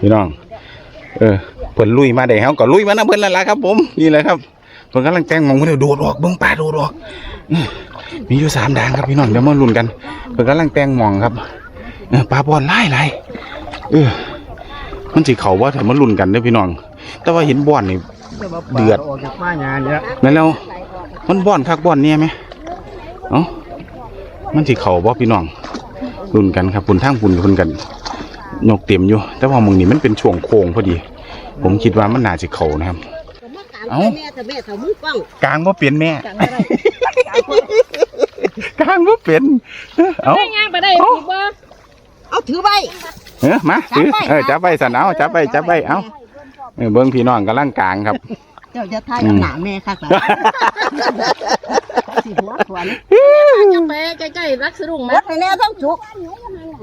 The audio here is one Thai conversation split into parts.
พี่น้อง เออเพิ่นลุยมาได้เฮาก็ลุยมานะเพิ่นนั่นล่ะครับ ผมนี่แหละครับเพิ่นกำลังแต่งมองเพิ่นโดดออกเบิ่งป่าโดดออกมีอยู่สามด่างครับพี่น้องเดี๋ยวมาลุ้นกันเพิ่นกำลังแต่งมองครับเออปลาบอลหลายหลายเออมันสิเขาบ่าถ้ามาลุ้นกันเด้อพี่น้อง แต่ว่าเห็นบอลนี่เดือดออกจากป้ายาเนี่ยแม่นแล้วมันบอลคักบอลเนี่ยไหมเอ้ามันสิเขาบ่พี่น้องลุ้นกันครับปุ่นทางปุ่นกับเพิ่นกัน ยกเต็มอยู่ แต่ว่าหมองนี้มันเป็นช่วงโค้งพอดี ผมคิดว่ามันน่าสิเข้านะครับ เอ้าแม่แต่แม่ถ้ามือกล้องกลางบ่เป็นแม่จังอะไรกลางบ่เป็นเอ้าได้ย่างไปได้อีกบ่เอาถือไว้เออมาถือจับไว้เออจับไว้สั่นเอาจับไว้จับไว้เอาเออเบิ่งพี่น้องกำลังกลางครับเจ้าจะทายอืมกับหนาแม่ค่ะสิหัวขวัญจะไปใกล้ๆรักสะดุ้งไหมไปแน่ต้องจุก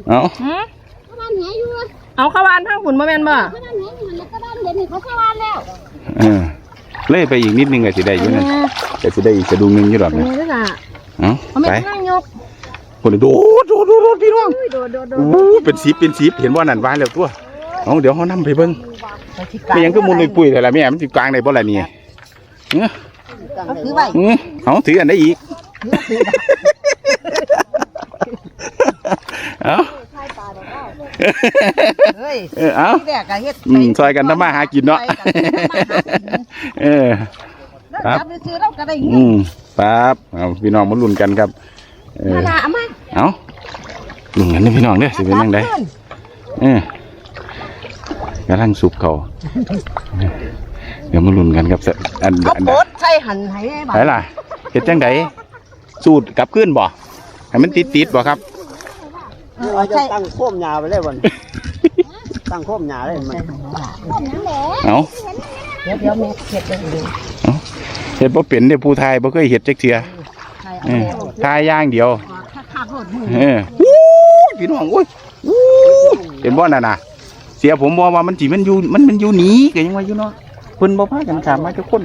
เอาหืม บ้านแหอยู่เอาเข้าวานทางฝุ่นมาแม่นบ่บ้านแหอยู่มันก็บ้านเย็นนี่เขาเข้าบ้านแล้วเออเลยไปอีกนิดนึงก็สิได้อยู่นั่นก็สิได้อีกกระดุมหนึงอยู่ดอกอันนะนี้ด้วยล่ะเอ้าเอาไม่ไปข้างยกคนโดดโดดโดดโดดพี่น้องโดดโดดโดดอู้เป็นสีเป็นสีเห็นว่านั่นวายแล้วตัวเอาเดี๋ยวเขานำไปเบิ่งไม่ยังก็มุนปุยๆแต่ละแม่มันสิกลางได้บ่ล่ะนี่เออเอาถือไว้เออเอาถืออันได้อีกเอา เฮ้ยเออเอาแรกก็เฮ็ดอืมซอยกันทำมาหากินเนาะเออแล้วจับไปซื้อเราก็ได้เงิอืนมครับเอาพี่น้องมาลุ้นกันครับ เออ มาละเอามาเอาลุ้นกันนี่พี่น้องเด้อสิเป็นยังไงเออกำลังสุกเขาเดี๋ยวมาลุ้นกันครับอันเอาอันโพดใส่หันให้บ่ไหนล่ะเฮ็ดจังไดสูตรกลับขึ้นบ่ให้มันติดติดๆบ่ครับ เราจะตั้งโค้มหยาไปเลยวันตั้งโค้มหยาเลยมันเอาเดี๋ยวเดี๋ยวแม่เฮ็ดเองดูเฮ็ดบ่เป็นเด้อผู้ไทยบ่เคยเฮ็ดจักเทื่อใช่เออทายอย่างเดียวข้าข้าโพดมือเอออู้พี่น้องโอ้ยอู้เห็นบ่นั่นน่ะเสียผมบอกว่ามันสิมันอยู่มันมันอยู่หนีก็ยังว่าอยู่เนาะเพิ่นบ่พากันขามมาทุกคน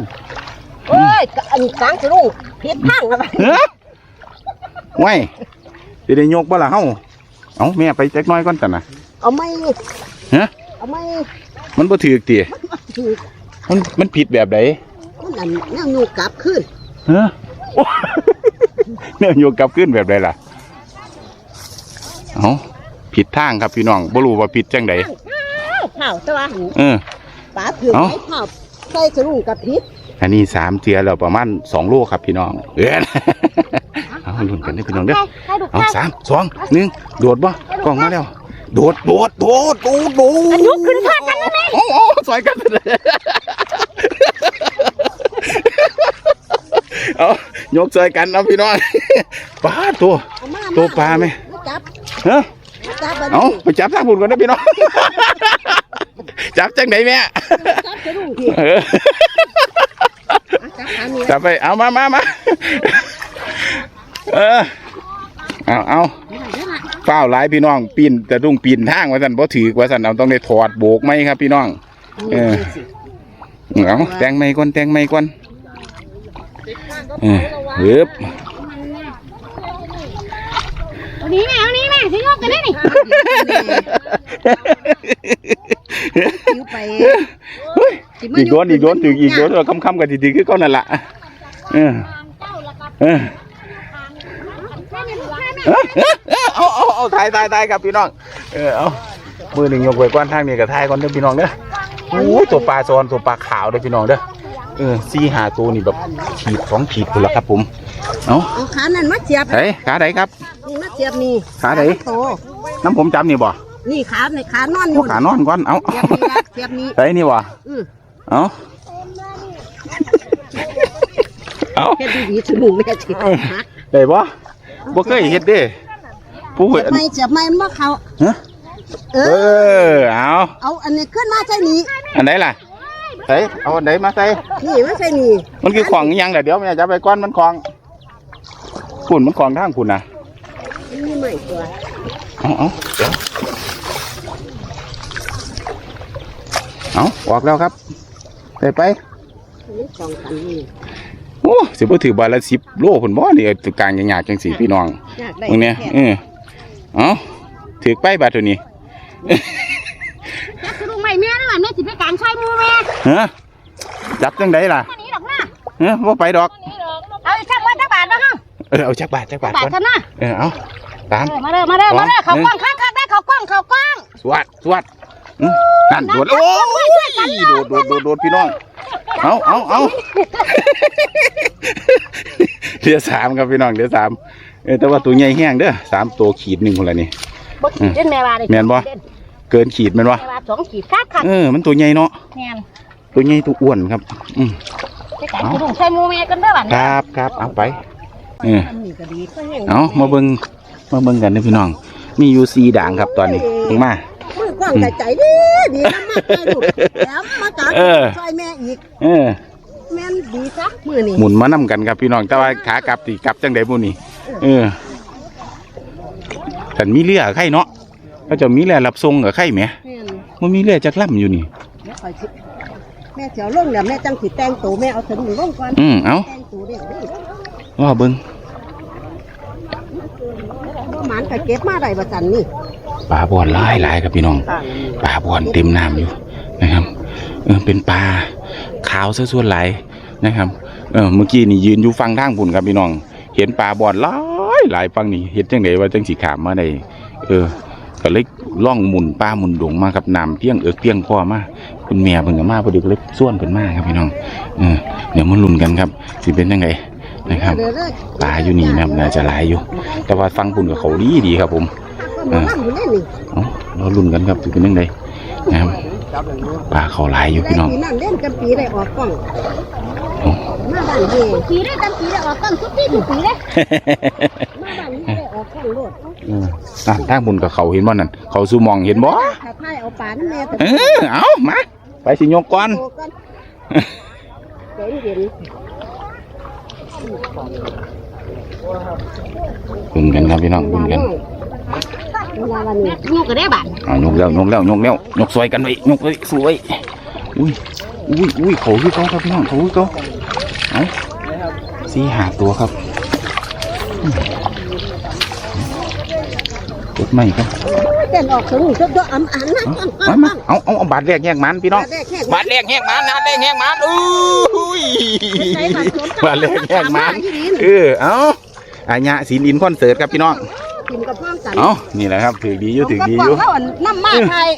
เฮ้ยอันนี้กลางสะดุ้งผิดทางแล้วเฮ้ยไว้สิได้ยกบ่ล่ะเฮา เอ้าแม่ไปจักหน้อยก่อนจ้ะน่ะเอาไม่ฮะเอาไม่มันบ่ถูกติถูกมันมันผิดแบบใดมันอันนั่งอยู่กลับขึ้นฮะโอ้เนี่ยโยกกลับขึ้นแบบใดล่ะเอ้าผิดทางครับพี่น้องบ่รู้ว่าผิดจังไดเผาแตะวันเออปลาถือเอ้าไม้เผาใส่สะดุ้งกับพิษอันนี้สามเทียแล้วประมาณสองโลครับพี่น้องเอ้ย เอาลุ้นกันเด้อพี่น้องเด้อให้ดูเอาข้าวสามสองหนึ่งโดดบ่กล้องมาแล้ว โดดโดดโดดโดดโดดยกขึ้นพากันนะแม่โอ้โอ้สอยกันเลยเอายกสอยกันเอาพี่น้องปลาตัวเอามาตัวปลาไหมจับฮะจับเอาไปจับทางบุญก่อนนะพี่น้องจับจังไหนแม่จับสะดุ้งพี่เออจับขานี่จับไปเอามามามา เออเอาเอาเฝ้าวหลายพี่น้องปีนแต่ต้องปีนทางว่าสันบ่ถือว่าสันเอาต้องได้ถอดโบกไหมครับ พี่น้อง เออเอาแต่งไม่ก่อนแต่งไม่ก่อนเออเฮึบเอานี้แม่เอานี้แม่สิยกกันได้นี่คิวไปเฮ้ยอีกโดนอีกโดนถึงอีกโดนเราคำๆกันทีๆคือก้อนนั่นละเออเออ เออเออเอาเอาเอาถ่ายถ่ายถ่ายครับพี่น้อง เออเอามือหนึ่งยกไว้ก้อนทางนี้กับถ่ายก่อนเด้อพี่น้องเด้อโอ้ยตัวปลาซอนตัวปลาขาวเด้อพี่น้องเด้อ เออสี่หาตัวนี่แบบขีดสองขีดคนละครับผม เอาเอาขานั่นมาเสียบไหนขาไหนครับ นี่มาเสียบนี่ขาไหนโตน้ำผมจำนี่บ่ นี่ขาในขานอนอโอ้ยู่ขานอนก่อน เอาเสียบนี่ละเสียบนี่ไหนนี่บ่อือเอาเอาเฮ็ดดีๆสะดุ้งแม่สิหักได้บ่ บ่เคยเฮ็ดเด้ผู้เสีเฮ็ยดบไม่เสียบไม่มันบ่เข้าฮะเอเออ อเอาเอาอันนี้ขึ้นมาใส่นี่อันไหนล่ะใส่เอาอันไหนมาใส่นี่มาใส่นี่มันคือของอิหยังเดี๋ยวเดี๋ยวแม่จะไปก้อนมันของคุณมันของทางคุณน่ะนี่ใหม่ตัวเอาเอาเดี๋ยวเอาออกแล้วครับไปไปนี่สองคันนี่ โอ้สิบ่ถือบาทละสิบโลผลบ่นี่เอาตัวกลางยากๆจังสีพี่น้องอยากได้ตรงเนี้ยเออเอาถือไปบาทตัวนี้จับสะดุ้งไม่เฮ้จับจังไดล่ะอันนี้ดอกนะเฮ้ว่าไปดอก เอาอีกสักวันสักบาทนะฮะเออเอาจักบาทจักบาทบาทก่อนเท่านะเออเอาตามเออมาเด้อมาเด้อมาเด้อเขากว้างข้างข้างได้เขากว้างเขากว้างสวัดสวัดอืม นั่นโดดโอ้ยโดดโดดโดดโดดพี่น้องเอาเอาเอาเดี๋ยวสามครับพี่น้องเดี๋ยวสามเออแต่ว่าตัวใหญ่แห้งเด้อสามตัวขีดหนึ่งคนละนี่บ่ขีดเด่นแม่บาเลยแม่นบ่เกินขีดแมันวะแม่บาสองขีดคักคักเออมันตัวใหญ่เนาะแม่นตัวใหญ่ตัวอ้วนครับ อืมไปกันที่ถุงใส่หมูแม่กันเด้อบัดคนี้รับครับเอาไปเอออันนี้ก็ดีก็แห้งเอามาเบิ่งมาเบิ่งกันเด้อพี่น้อง มีอยู่สี่ด่างครับตอนนี้ลงมา มือกว้างใจใจดีดีน้ำมากใจลูกแถมมาจากเออซอยแม่อีกเออแม่นดีซักมือนี่หมุนมานํกันครับพี่น้องแต่ว่าขากลับตีกลับจังไดบุนี่เออฉันมีเรือไข่เนาะเขาเจะมีเรือรับส่งกับไข่ไหมแม่นมันมีเรือจักล่ำอยู่นี่แม่คอยสิแม่เสียวลงแล้วแม่จังสิแต่งตัวแม่เอาถึงหนึ่งลงก่อนอืมเอาแต่งตัวเด็กดิว่าเบิ่งบ่หมานก็เก็บมาได้บ่จันนี่ ปลาบอนหลายหลายครับพี่น้องปลาบอนเต็มน้ำอยู่นะครับเออเป็นปลาขาวซะส่วนหลายนะครับเออเมื่อกี้นี่ยืนอยู่ฟังทางบุญครับพี่น้อง เห็นปลาบอนหลายหลายฟังนี่เห็นจังไดว่าจังสีขามมาได้เออก็เลยล่องหมุนปลาหมุนดงมากับน้ำเพียงเอิกเพียงคอมาคุณแม่เพิ่งก็มาพอดีก็เลยส่วนเพิ่นมาครับพี่น้องเออเดี๋ยวมาลุ้นกันครับสิเป็นยังไงนะครับปลาอยู่นี่นะครับน่าจะหลายอยู่ แต่ว่าฟังปุ่นกับเขาดีดีครับผม ก็มานั่งอยู่นี่นี่เอาเราลุ้นกันครับสิเป็นยังไงนะครับจับอย่างนี้ปลาเขาหลายอยู่พี่น้องปีนั่นเล่นกันปีได้ออกกล้องเอามาบ้านเฮปีได้กันปีได้ออกก้อนทุกปีทุกปีเลยมาบ้านนี้ได้ออกกล้องโลดเอออะทางบุญกับเขาเห็นบ่นั่นเขาสู้มองเห็นบ่ถ้าใครเอาปลาน้ำแม่แต่เออเอามาไปสิยกก่อนโตกันเย็นเย็นบุญกันครับพี่น้องบุญกัน เวลาวันนี้งูก็ได้บาทเอายกแล้วยกแล้วยกแล้วยกสวยกันไว้ยกไว้สวยอุ้ยอุ้ยอุ้ยเขาคือเขาครับพี่น้องเขาคือเขาเอาสี่หาตัวครับกดไม่ครับเต้นออกสูงเยอะๆอ่ำอันนะเอามาเอาเอาเอาบาทแรกแยกมันพี่น้องบาทแรกแยกมันนะแรกแยกมันอุ้ยบาทแรกแยกมันเออเอาอาญะศิลินคอนเสิร์ตครับพี่น้อง กินกับพ่อกันเอานี่แหละครับถือดีอยู่ถือดีอยู่เขาน้ำมาไทย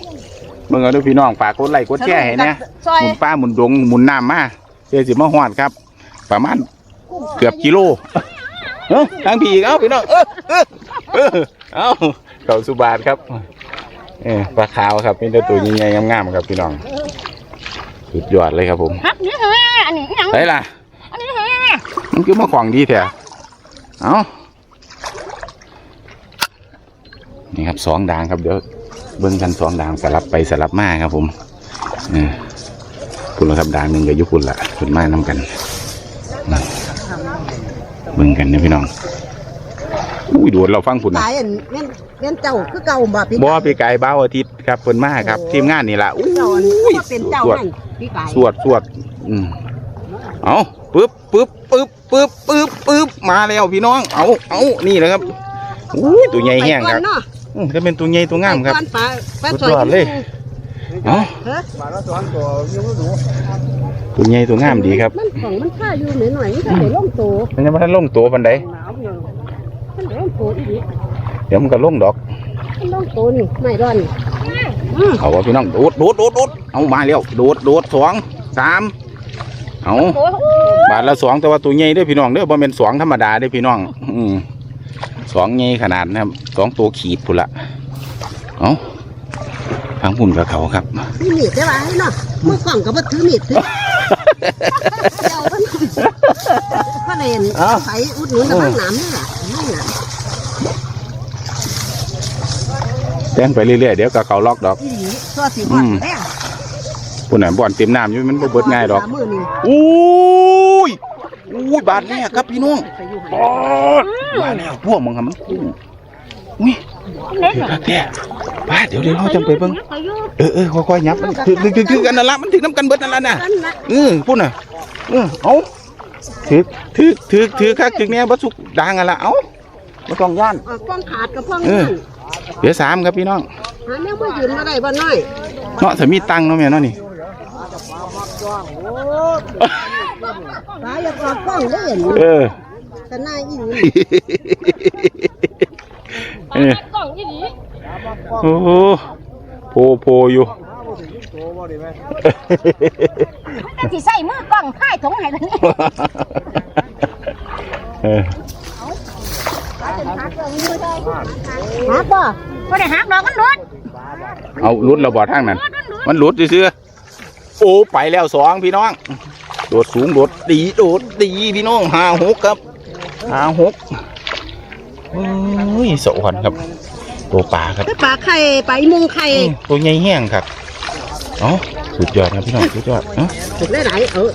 เมื่อกี้พี่น้องฝากกดไลค์กดแชร์ให้นะซอยหมุนป้าหมุนดงหมุนน้ำมาเสียสิมาหอดครับ ประมาณเกือบกิโลเอ้าทางผีอีกเอ้าพี่น้องเออเออเออเอ้าเขาสุบาทครับเออปลาขาวครับเป็นตัวใหญ่ๆงามๆครับพี่น้องสุดยอดเลยครับผมฮักนี่เหรออันนี้ยังได้ล่ะอันนี้เหรอมันคือมาของดีแท้เอา นี่ครับสองด่างครับเดี๋ยวเบิ้งกันสองด่างสลับไปสลับมาครับผมเออคุณละครับด่างหนึ่งกับยุคุณละคุณมานำกันนะเบิ้งกันนะพี่น้องอุ้ยโดดเราฟังคุณนะตายอันเม่นเม่นเจ้าคือเก่าบ่พี่บ่พี่ไก่บ้าวอาทิตย์ครับเพิ่นมาครับ ทีมงานนี่ล่ะอุ้ยเจ้าอันก็เป็นเจ้านั่นพี่กายสวดสวดอืมเอาปึ๊บปึ๊บปึ๊บปึ๊บปึ๊บปึ๊บมาแล้วพี่น้อง เอาเอานี่แหละครับอุ้ยตัวใหญ่แห้งครับเนาะ อืมถ้าเป็นตัวใหญ่ตัวงามครับปลาปลาสุดยอดเลย เอาเฮ้ยบาทละสองตัวยังไม่รู้ตัวใหญ่ตัวงามดีครับมันของมันค่าอยู่หน่อยหน่อยๆมันก็ได้ลงโตมันยังไม่ทันลงตัวปันใดหนาวอยู่มันได้ลงโตอีกเดี๋ยวมันก็ลงดอก มันลงโตนี่ไม่ร้อนอืมเขาว่าพี่น้องโดดโดดโดดโดดเอามาแล้วโดดโดดสองสามเอาโอ้โหบาทละสองแต่ว่าตัวใหญ่เด้อพี่น้องเด้อบ่เป็นสองธรรมดาเด้อพี่น้อง อืม สองใหญ่ขนาดนะครับสองตัวขีดพุ่นละเอาทางพุ่นกับเขาครับมีมีดใช่ป่ะเนาะมือกล่องก็บ่ถือมีดถือเจ้ามันก็เล่นอ้าวไปอุดหนุนกับบ้างน้ำนี่แหละนี่น่ะแจ้งไปเรื่อยๆเดี๋ยวกับเขาล็อกดอกอีหลีตัวสีบอดแม่พุ่นน่ะบ่อนเต็มน้ำอยู่มันบ่เบิดง่ายดอกมือนี่อุ้ย อุ้ยบาทแรกครับพี่น้องไปอยู่บอดมาแล้วพวกมึงครับมันคุ้มอุ้ยเล็กเดี๋ยวเหรอครับแท้ป้าเดี๋ยวเดี๋ยวเราจังไปเบิ่งไปอยู่เออเออค่อยๆยับมันถือถือถือถือกันนั่นละมันถือน้ำกันเบิดนั่นละน่ะกันละเออพุ่นน่ะเออเอาถือถือถือถือคักถือเนี้ยบัสุกดังกันละเอ้าไม่ต้องย่านออกป้องขาดกับป้องเอนั่อเดี๋ยวสามครับพี่น้องหาแนวมายืนมาได้บ่น้อยเนาะถ้ามีตังค์เนาะแม่เนาะนี่ เปลาอย่าออกกล้องได้เห็นเออแต่หน้าอีหลีเออกล่องยี่หลีโอ้โหโพโพอยู่แต่ที่ใส่มือกล่องค่ายถุงให้เลยนี่เออหาบ่บ่ได้หาดอกมันรถเอาหลุดระบอทางนั้น มันหลุดซื่อๆ โอ้ไปแล้วสองพี่น้อง โดดสูงโดดดีโดดดีพี่น้องหาหกครับหาหกเฮ้ยสวรรค์ครับ ตัวปลาครับแต่ปลาไข่ปลาอีมุงไข่อืมตัวใหญ่แห้งครับเอ้าสุดยอดครับพี่น้องสุดยอดเอ้าถูกได้หลายเออ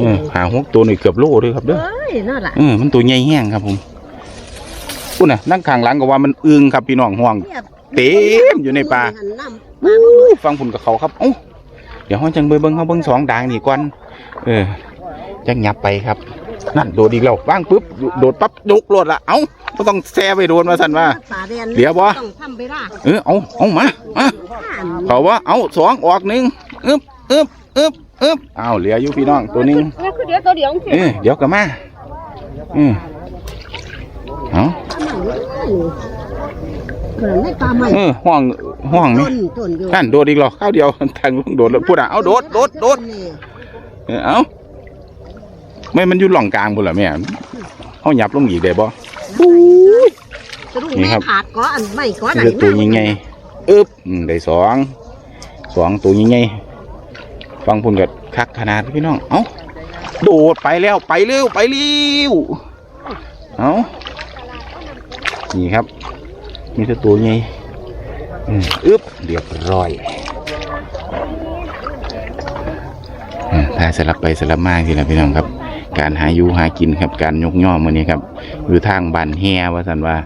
เออหาหกตัวนี่เกือบโลด้วยครับเด้อเอ้ยน่ารักเออมันตัวใหญ่แห้งครับผมพูดน่ะนั่งข้างหลังก็ว่ามันอึงครับพี่น้องห่วง เต็มอยู่ในป่าหันน้ำปลาอู้ฟังพุ่นกับเขาครับเอ้า เดี๋ยวห้องจังเบยเบิ้งเขาเบิ้งสองด่างนี่ก่อนเออจังหยับไปครับ นั่นโดดอีกแล้วว่างปุ๊บโดดปั๊บยกโลดละเอ้าก็ต้องแซ่ไปโดนมาสันว่าปลาแดนเดี๋ยวบ่ต้องทำไปล่ะเออเอาเอามามาเขาว่าเอาสองออกหนึ่งอึบอึบอึบอึบเอาเหลืออยู่พี่น้องตัวหนึงนี่คือเดี๋ยวตัวเดียวสิเออเดี๋ยวก็มาอืมเอา เกิดไม่ปลาใหม่เออห้องห้องไหมต้นต้นอยู่นั่นโดดอีกเหรอข้าวเดียวทางลุงโดดแล้วพูดอะเอาโดดโดดโดดนี่เออเอาไม่มันอยู่หล่องกลางบุนเหรอแม่เขาหยับลงอีกได้บ่จะรู้นี่แม่ครับ ขาดก้ออันไม่ก้อไหนนี่คือตัวยังไงอึบอืมได้สองสองตัวยังไงฟังพุ่นกับคักขนาดพี่น้อง เอาโดดไปแล้วไปเร็วไปเร็วเอานี่ครับ มีแต่ตัวไงอืมอึบเรียบร้อยอ่าถ้าสลับไปสลับมาทีละพี่น้องครับ การหาอยู่หากินครับการยกย่อมือนี้ครับอยู่ทางบ้านแฮว่าสันว่า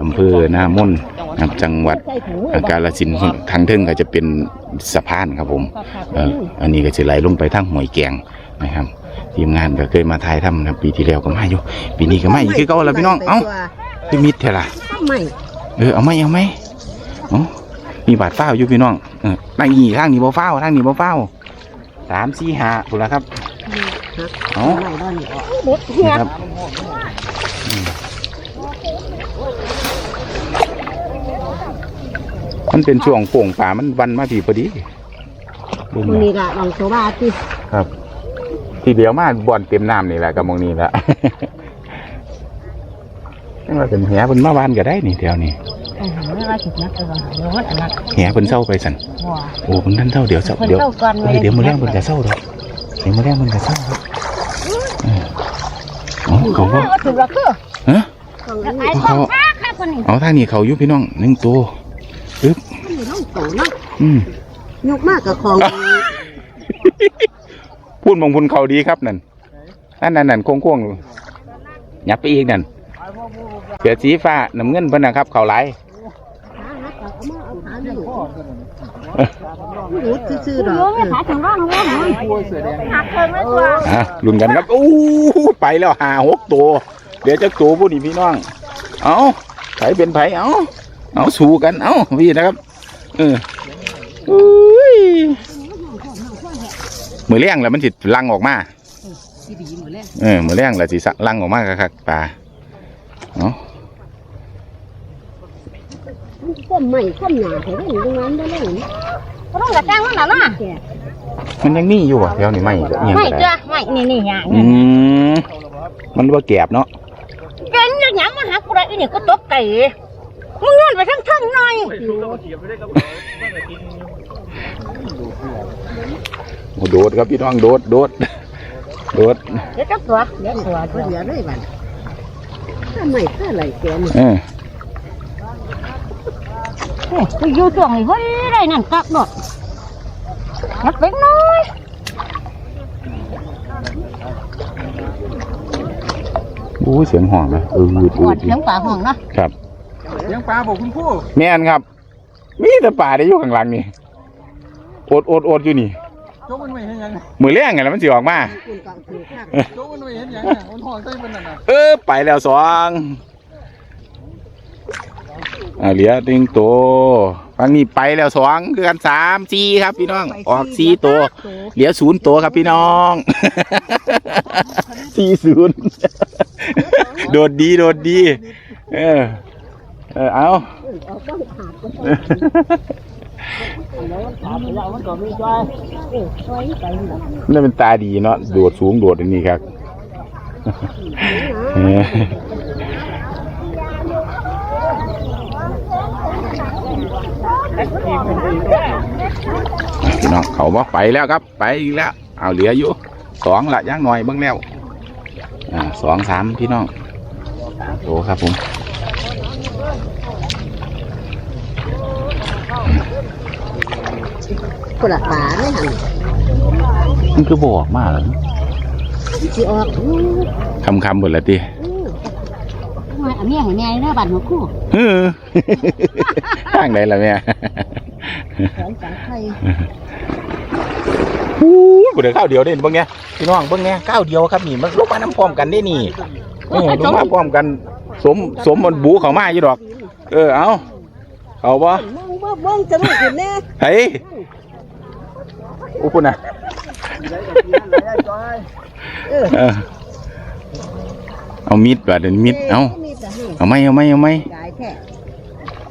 อำเภอหน้ามนนะครับจังหวัดกาฬสินธุ์ทางเทิงก็จะเป็นสะพานครับผมเอ่ออันนี้ก็จะไหลลงไปทางห้วยแกงนะครับทีมงานก็เคยมาถ่ายทำนะครับปีที่แล้วก็มาอยู่ปีนี้ก็มาอีกคือเก่าแล้วพี่น้องเอ้าพี่มิดเท่าล่ะทำไม เออเอาไหมเอาไหมเอ้ามีบาดเฝ้าวอยู่พี่น้องเออทางนี้ทางนี้บ่เฝ้าวทางนี้บ่เฝ้าวสามสี่ห้าถูกแล้วครับเอ้าไม่ได้นี่ออกนี่ครับอืมมันเป็นช่วงโป่งป่ามันวันมาผีพอดีเบิ่งมันนะนี่ละลองโซบาที่ครับ ทีเดียวมาบ่อนเต็มน้ำนี่แหละกับมองนี้แหละ นั่นว่าเป็นแหเพิ่นมาบ้านก็ได้นี่แถวนี้ไม่ว่าสินักเออเดี๋ยวอันนั้นแหเพิ่นเศร้าไปสั่นบ่โอ้เพิ่นท่านเศร้าเดี๋ยวเศร้าเพิ่นเดี๋ยวเข้าก่อนเออเดี๋ยวมื้อแรกเพิ่นก็เศร้าดอกเดี๋ยวมื้อแรกเพิ่นก็เศร้าครับเออเอาเขาว่าว่าถือว่าคือฮะของไอ้ของค้าค่ะคนนี้เอาทางนี้เขาอยู่พี่น้องหนึ่งตัวปึ๊บนี่น้องโตเนาะอืมยกมากกับของพูดมองพุนเขาดีครับนั่นนั่นนั่นนั่นโค้งโค้งๆยับไปอีกนั่น เสือสีฟ้าน้ำเงินเพิ่นนะครับเขาไหลดูดซื่อๆดรู้อกไม่ขาถึงร่างว่ามันหักเคิงไม่ตัวอะลุ้นกันครับอู้ไปแล้วหาหกตัว เดี๋ยวจะตัวผู้นี่พี่น้อง เอาไผเป็นไผเอาเอาสู้กันเอาพี่นะครับเอออุ้ยมือเลี้ยงแล้วมันสิลังออกมาที่ดีหมดแล้วเออมือแรงและสิสะลังออกมาคักๆปลา เนาะก้มใหม่ก้มหนาเห็นตรงนั้นได้เลยก็ต้องกระจ้างมันน่ะนะแก่มันยังมีอยู่อะแถวนี้ไม่ก็เอียงไม่ก็จ้ะได้ไม่นี่นี่อย่างอืมมันว่าแกบเนาะเป็นอย่างหยังมาหากูได้อีนี่ก็ตกไก่มึงนอนไปทั้งทั้งหน่อยโอ้โดดครับพี่น้องโดดโดดโดดเดี๋ยวจะตัวเดี๋ยวตัวก็เดี๋ยวเลยบัด ถ้าไม่ถ้าไหลแกนี่เออเฮ้ยไปอยู่ช่วงนี้เฮ้ยได้นั่นกักดอกนักเป็นน้อยอู้เสียงห่องเลยเอออืดปอืวดดเสียงป่าห้องเนาะครับ เลี้ยงปลาบอกคุณครูแม่นครับ มีแต่ป่าได้อยู่ข้างหลังนี่ โอดโอดโอดอยู่นี่ โจกมันไม่เห็นยังมือเลี้ยงไงแล้วมันสิออกมาคุณก็คือข้างโจกมันไม่เห็นยังมันห่อใส่มันน่ะนะเออไปแล้วสองอ่าเหลือหนึ่งตัวฝั่งนี้ไปแล้วสองคือกันสามสี่ครับพี่น้อง ออกสี่ตัวเหลือศูนย์ตัวครับพี่น้องสี่ศูนย์โดดดีโดดดี เออ เออเอามั นก็มีจ้อยนี่นเป็นตาดีเนาะโดดสูงโดดอันนี้ครับพี่น้องเขาว่าไปแล้วครับ ไปอีกแล้ว เอาเหลืออยู่สองละย่างหน่อยเบิ่งแล้ว อ่าสองสามพี่น้องโตครับผม คนละตาไม่หันมันคือบอกมากเลยสิออกอู้คำคำหมดละตีทำไมอันนี้ให้แม่เด้อบัดหัวคู่เออทางไหนล่ะแม่แขนสังไทยอู้บุเดี๋ยวข้าวเดียวเด่นเบิ่งเนี้ยพี่น้องเบิ่งเนี้ยข้าวเดียวครับนี่มันลงมาน้ำพร้อมกันได้นี่เออลงมาพร้อมกัน สมสมมันบูเขามาอยู่ดอก เออเอาเอาบ่มองเบิ่งเบิ่งจะไม่เห็นแน่เฮ้ย อู้ปุ่นน่ะจ้อยเออเออเอามีดบาดเดี๋ยวมีดเอามีแต่ให้เอาไหมเอาไหมเอาไหมกายแท้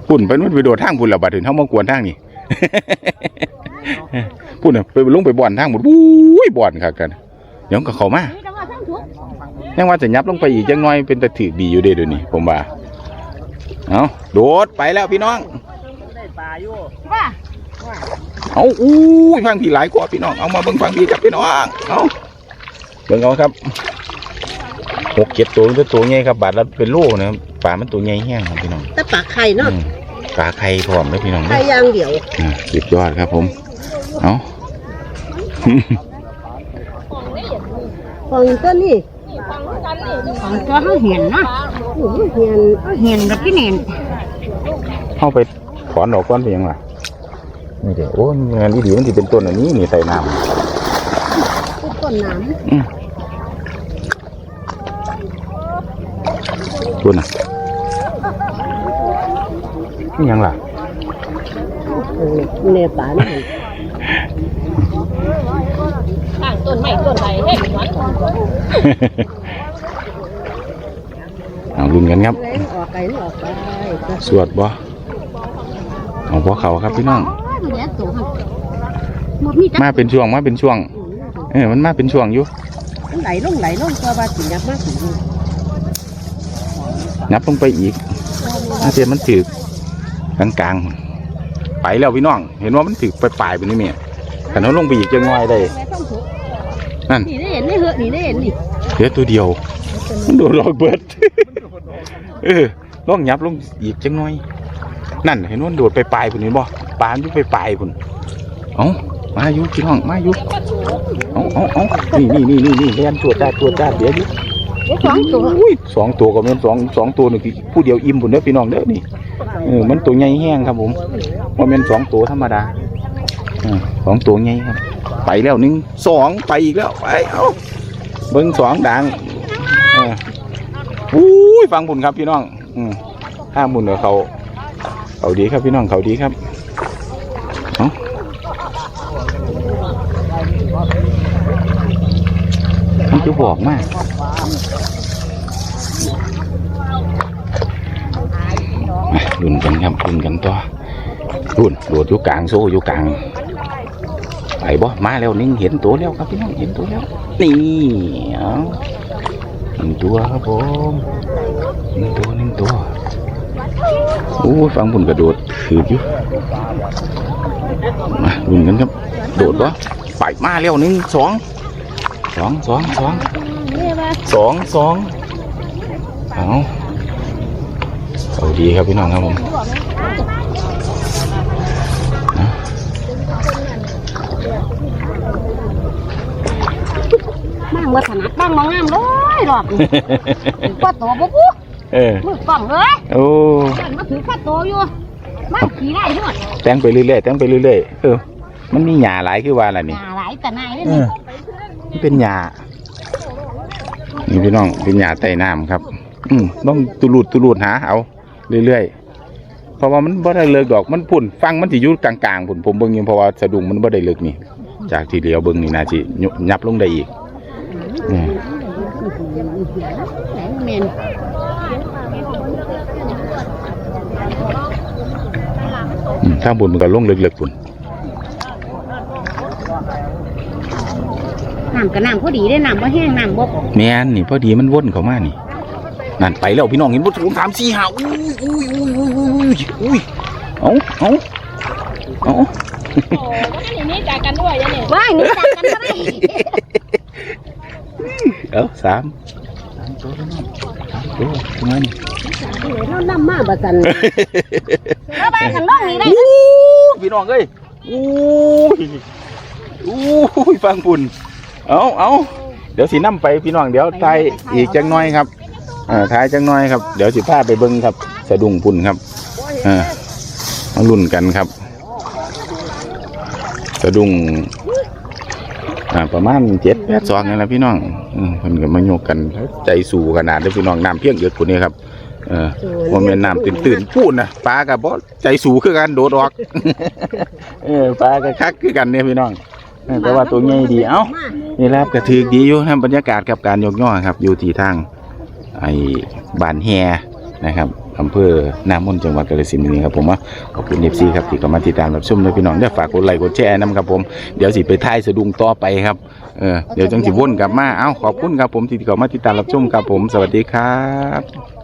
ปุ่นไปนู่นไปโดดทางปุ่นแล้วบาดเดี๋ยวเขามากวนทางนี่ปุ่นน่ะไปลงไปบ่อนทางหมดบู้ยบ่อนครับกันเดี๋ยวก็เข้ามานี่แต่ว่าทั้งทุกยังว่าจะยับลงไปอีกจังน้อยเป็นตะถือดีอยู่เด้เดี๋ยวนี้ผมว่าเอาโดดไปแล้วพี่น้อง ได้ปลาอยู่ว่าเอาอู้ยฟังพี่หลายกว่าพี่น้องเอามาเบิ่งฟังพี่กับพี่น้องเอาเบิ่งเอาครับหกเจ็ดตัวมันจะตัวใหญ่ครับบาทละเป็นโลนะครับปลามันตัวใหญ่แห้งครับพี่น้องแต่ปากไข่เนาะอืมปลาไข่พร้อมเลยพี่น้องไข่เด้ออย่างเดียวอืมสุดยอดครับ ผมเอา ของต้นนี่ของตัวเขาเห็นเนาะโอ้ยเฮียน เห็นกับพี่เน่นเข้าไปถอนดอกก้อนไปยังล่ะ นี่เดี๋ยวโอ้ยงานดีๆมันจะเป็นต้นอันนี้นี่ใส่น้ทุกต้นน้ำอืมต้นน่ะนี่ยังล่ะำเออเนปาลนี่ต่างต้นไม้ต้นใดเฮ็ดหวานเอาลุ้นกันครับ แรงออกไก่นี่ออกไปสวดบ่เอาพวกเขาครับพี่น้อง ตัวมันหมดมีแต่มาเป็นช่วงมาเป็นช่วง เออมันมาเป็นช่วงอยู่มันไหลลงไหลลงตัวว่าสิยับมากสินับลงไปอีกอาเทียมันถือกลางกลางๆไปแล้วพี่น้อง เห็นว่ามันถือไปปลายๆไปนี่เมียแต่น้องลงไปอีกจะง่อยได้แม่ต้องถูกนั่นนี่ได้เห็นนี่เหอะนี่ได้เห็นนี่เหลือตัวเดียวมันโดนหลอกเบิดเออลองยับลงอีกจังหน่อย นั่นเห็นว่ามันโดดไปปลายพุ่นเห็นบ่ปลามันอยู่ไปปลายพุ่นเอ้ามาอยู่พี่น้องมาอยู่เอ้าเอ้าเอ้านี่นี่นี่นี่นี่เรียนตัวจ้าตัวจ้าเดี๋ยวอยู่เด็กสองตัวอุ้ยสองตัวก็แม่นสองสองตัวนี่คือผู้เดียวอิ่มพุ่นเด้อพี่น้องเด้อนี่เออมันตัวใหญ่แห้งครับผมว่าแม่นสองตัวธรรมดาเออสองตัวใหญ่ครับ ไปแล้วหนึ่งสองไปอีกแล้วไปเอาเบิ้งสองดังเอออุ้ยฟังบุญครับพี่น้องอืมห้ามบุญกับเขา เขาดีครับพี่น้องเขาดีครับเอามันจะบอกมากมาลุ้นกันครับลุ้นกันต่อลุ้นโดดอยู่กลางโซ่อยู่กลางไปบ่มาแล้วนิ่งเห็นตัวแล้วครับพี่น้องเห็นตัวแล้วนี่เอาหนึ่งตัวครับผมหนึ่งตัวหนึ่งตัว โอ้ยฟังผลกระโดดถืออยู่มาลุ้นกันครับ โดดบ่ไปมาแล้วหนึ่งสองสองสองสองสองสองเอาเอาดีครับพี่น้องครับผมมั่งมาถนัดบ้างมางามเลยหรอกก็ตัวปุ๊บปุ๊บ เออมือกล่องเลยโอ้เดินมาถือข้าตัวอยู่มันขี่ได้ด้วยแต่งไปเรื่อยๆแต่งไปเรื่อยๆเออ มันมีหญ้าหลายคือว่าอะไรหนี่ นาหลายแต่นายเลยเอนี่อมันเป็นหญ้านี่พี่น้อง เป็นหญ้าใต้น้ำครับ อืมต้องตุลูดตุลูดหาเอาเรื่อยๆ เพราะว่ามันบ่ได้เลิกดอก มันพุ่น ฟังมันสิอยู่กลางๆพุ่นผมเบิ่งอยู่เพราะว่าสะดุ้งมันบ่ได้เลิกนี่ จากที่เดียวเบิ่งนี่น่าสิยุยับลงได้อีกอืมแม่นอืม ถ้าบุญมันก็ลงลึกๆพุ่นน้ำก็น้ำพอดีได้น้ำบ่แห้งน้ำบ่แม่นนี่พอดีมันวนเข้ามานี่นั่นไปแล้วพี่น้องเห็นบ่สูงสามสี่ห้าอุ้ยอุ้ยอุ้ยอุ้ยอุ้ยอุ้ยเอาเอาเอาโอ้ก็นี่จากกันด้วยยังเนี่ยว่ายหนี่จากกันบ่ได้เอาสามสามตัวแล้วน้อง สามตัวประมาณนี้เรานำมาบ่ซั่นเอาไปกันลงนี่ได้อู้พี่น้องเอ้ยอู้ยอู้ยฟังปุ่นเอาเอาเดี๋ยวสินํไปพี่น้องเดี๋ยวทายอีกจังน้อยครับอ่าทายจังน้อยครับ เดี๋ยวสิพาไปเบิ่งครับ สะดุ้งปุ่นครับอ่ามาลุ้นกันครับ สะดุ้งอ่าประมาณเจ็ดแปดซองนี่แหละพี่น้องอืม เพิ่นก็มาโยกกันใจสู่ขนาดเลยพี่น้องน้ำเพียงเยอะกว่านี้ครับเออว่าแม่นน้ำตื่นตื่นๆพูดนะปลากับบ่ใจสู่คือกันโดดออก เออปลากับคักคือกันเนี่ยพี่น้องเออแต่ว่าตัวใหญ่ดีเอ้านี่แหละครับกระถือดีอยู่ครับบรรยากาศกับการยกย่อครับ อยู่ที่ทางไอ้บ้านแฮนะครับอำเภอหนามนจังหวัดกาฬสินธุ์นี่ครับผมว่าขอบคุณเอฟซีครับที่เข้ามาติดตามรับชมด้วยพี่น้องได้ฝากกดไลค์กดแชร์นํครับผมเดี๋ยวสิไปท้ายสะดุงต่อไปครับ เออเดี๋ยวจังสิวนกลับมาเอ้าขอบคุณครับผมที่เข้ามาติดตามรับชมครับผมสวัสดีครับ